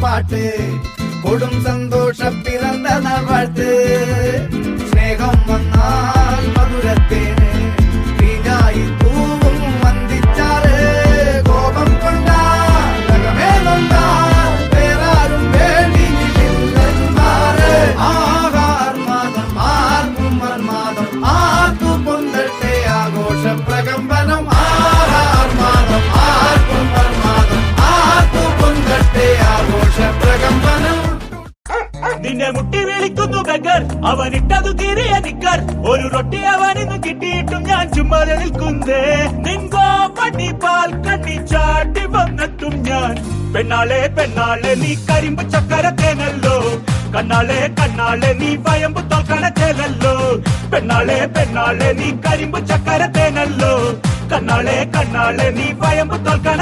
பாட்டு கொடும் சந்தோஷ பிறந்த நாள் வாழ்த்து. ஸ்நேகம் வந்தால் மதுரத்தேன். അവനിട്ടതു കീറിയ നിക്കർ ഒരു റൊട്ടി അവനിന്ന് കിട്ടിയിട്ടും ഞാൻ ചുമ്മാതെ നിൽക്കുന്നേ നിങ്കോ പട്ടി പാൽ കണ്ണി ചാട്ടി വന്നെത്തും ഞാൻ പെണ്ണാളെ പെണ്ണാളെ നീ കരിമ്പ് ചക്കര തേനല്ലോ കണ്ണാളെ കണ്ണാളെ നീ വയമ്പ് തോൽക്കണ തേനല്ലോ പെണ്ണാളെ പെണ്ണാളെ നീ കരിമ്പ് ചക്കര തേനല്ലോ കണ്ണാളെ കണ്ണാളെ നീ വയമ്പ് തോൽക്കണ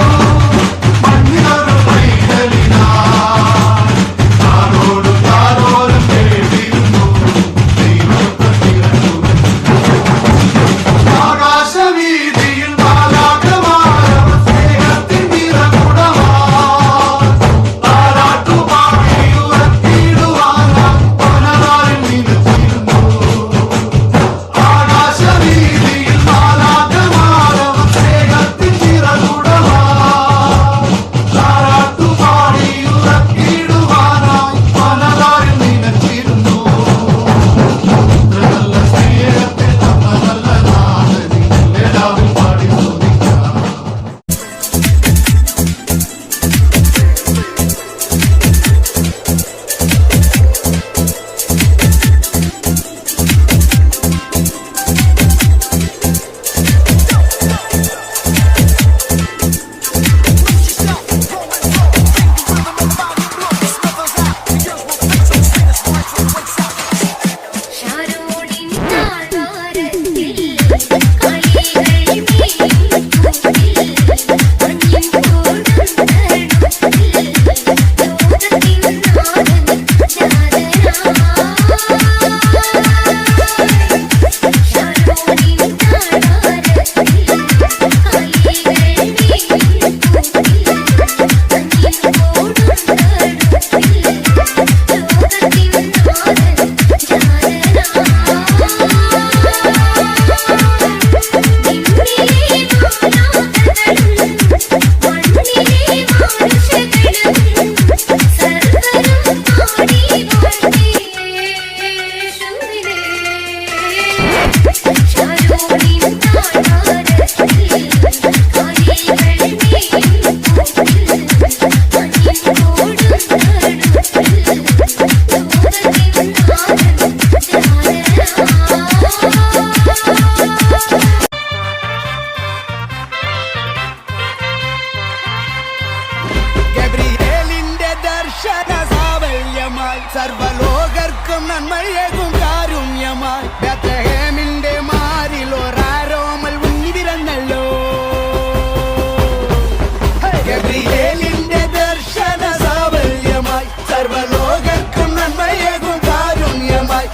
സർവലോകർക്കും നന്മയേകും കാരുണ്യമായി. ബത്രഹേമിന്റെ മാറിൽ ഒരാരോമൽ ഉണ്ണി വിരന്നല്ലോ ഗബ്രിയേലിന്റെ ദർശന സാവല്യമായി സർവലോകർക്കും നന്മയേകും കാരുണ്യമായി.